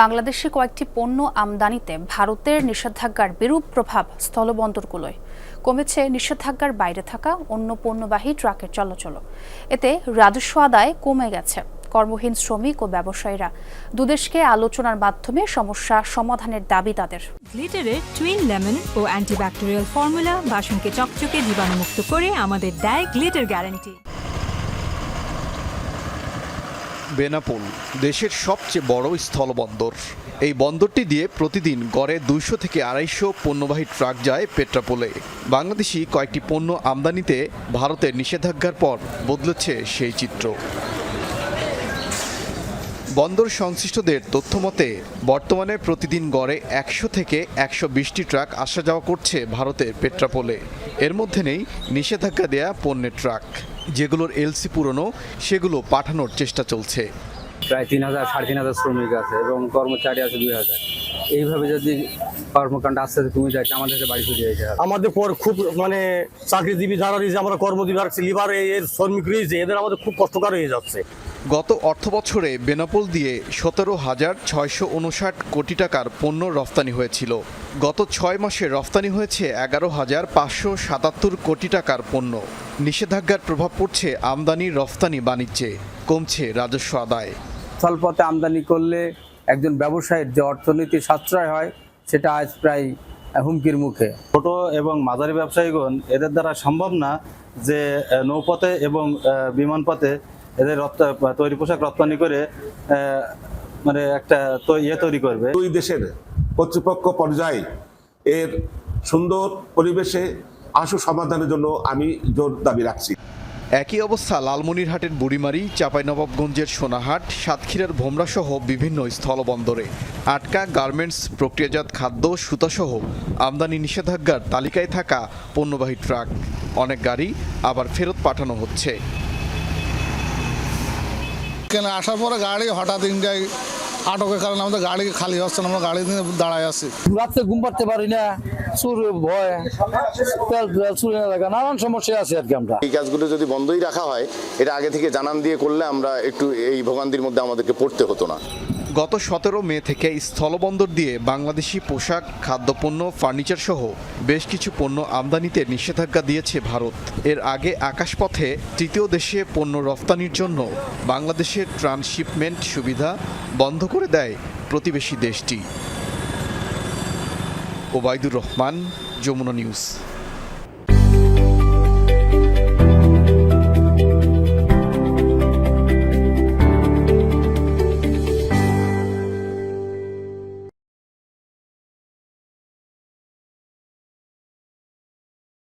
বাংলাদেশে কয়েকটি পণ্য আমদানিতে ভারতের নিষেধাজ্ঞার বিরূপ প্রভাব স্থলবন্দরগুলোয়। কমেছে নিষেধাজ্ঞার বাইরে থাকা অন্য পণ্যবাহী ট্রাকের চলাচল এতে রাজস্ব আদায় কমে গেছে। কর্মহীন শ্রমিক ও ব্যবসায়ীরা দুদেশকে আলোচনার মাধ্যমে সমস্যা সমাধানের দাবি তাদের। গ্লিটারের টুইন লেমন ও অ্যান্টিব্যাকটেরিয়াল ফর্মুলা বাসনকে চকচকে জীবাণুমুক্ত করে আমাদের দেয় গ্লিটার গ্যারান্টি। বেনাপোল, দেশের সবচেয়ে বড় স্থলবন্দর। এই বন্দরটি দিয়ে প্রতিদিন গড়ে দুইশো থেকে আড়াইশো পণ্যবাহী ট্রাক যায় পেট্রাপোলে। বাংলাদেশি কয়েকটি পণ্য আমদানিতে ভারতের নিষেধাজ্ঞার পর বদলেছে সেই চিত্র। বন্দর সংশ্লিষ্টদের তথ্য মতে, বর্তমানে প্রতিদিন গড়ে একশো থেকে একশো বিশটি ট্রাক আসা যাওয়া করছে ভারতের পেট্রাপোলে। এর মধ্যে নেই নিষেধাজ্ঞা দেয়া পণ্যের ট্রাক। যেগুলোর এলসি পুরনো সেগুলো পাঠানোর চেষ্টা চলছে। প্রায় তিন হাজার সাড়ে তিন হাজার শ্রমিক আছে এবং কর্মচারী আছে দুই হাজার। এইভাবে যদি কর্মকাণ্ড আস্তে আস্তে কমে যায় আমাদের বাড়ি ফিরে হবে আমাদের পর খুব মানে চাকরিজীবী যারা রয়েছে আমরা কর্মজীবী আর লিভার এর শ্রমিক রয়েছে এদের আমাদের খুব কষ্টকর হয়ে যাচ্ছে। গত অর্থ বছরে বেনাপোল দিয়ে সতেরো হাজার ছয়শো উনষাট কোটি টাকার পণ্য রফতানি হয়েছিল। গত ছয় মাসে রফতানি হয়েছে এগারো হাজার পাঁচশো সাতাত্তর কোটি টাকার পণ্য। নিষেধাজ্ঞার প্রভাব পড়ছে আমদানি রফতানি বাণিজ্যে। কমছে রাজস্ব আদায়। স্থলপথে আমদানি করলে একজন ব্যবসায়ীর যে অর্থনীতি সাশ্রয় হয় সেটা আজ প্রায় হুমকির মুখে। ছোট এবং মাঝারি ব্যবসায়ীগণ এদের দ্বারা সম্ভব না যে নৌপথে এবং বিমানপথে এদের রপ্তা- তৈরি পোশাক রপ্তানি করে মানে একটা তো ইয়ে তৈরি করবে। দুই দেশের কর্তৃপক্ষ পর্যায়ে এর সুন্দর পরিবেশে আশু সমাধানের জন্য আমি জোর দাবি রাখছি। একই অবস্থা লালমনিরহাটের বুড়িমারি চাঁপাইনবাবগঞ্জের সোনাহাট সাতক্ষীরার ভোমরাসহ বিভিন্ন স্থলবন্দরে। আটকা গার্মেন্টস প্রক্রিয়াজাত খাদ্য সুতাসহ আমদানি নিষেধাজ্ঞার তালিকায় থাকা পণ্যবাহী ট্রাক। অনেক গাড়ি আবার ফেরত পাঠানো হচ্ছে। কেন আসার পরে গাড়ি হঠাৎ ইন্ডিয়ায় আটকের কারণে আমাদের গাড়ি খালি হচ্ছে না আমরা গাড়ি নিয়ে দাঁড়ায় আছি। রাত্রে ঘুম পাড়তে পারি না চুর ভয় চুরি না থাকা নানান সমস্যা আছে আর কি আমরা। এই কাজগুলো যদি বন্ধই রাখা হয় এটা আগে থেকে জানান দিয়ে করলে আমরা একটু এই ভোগান্তির মধ্যে আমাদেরকে পড়তে হতো না। গত সতেরো মে থেকে স্থলবন্দর দিয়ে বাংলাদেশি পোশাক, খাদ্যপণ্য, ফার্নিচার সহ বেশ কিছু পণ্য আমদানিতে নিষেধাজ্ঞা দিয়েছে ভারত। এর আগে আকাশপথে তৃতীয় দেশে পণ্য রফতানির জন্য বাংলাদেশের ট্রান্সশিপমেন্ট সুবিধা বন্ধ করে দেয় প্রতিবেশী দেশটি। ওবায়দুর রহমান, যমুনা নিউজ।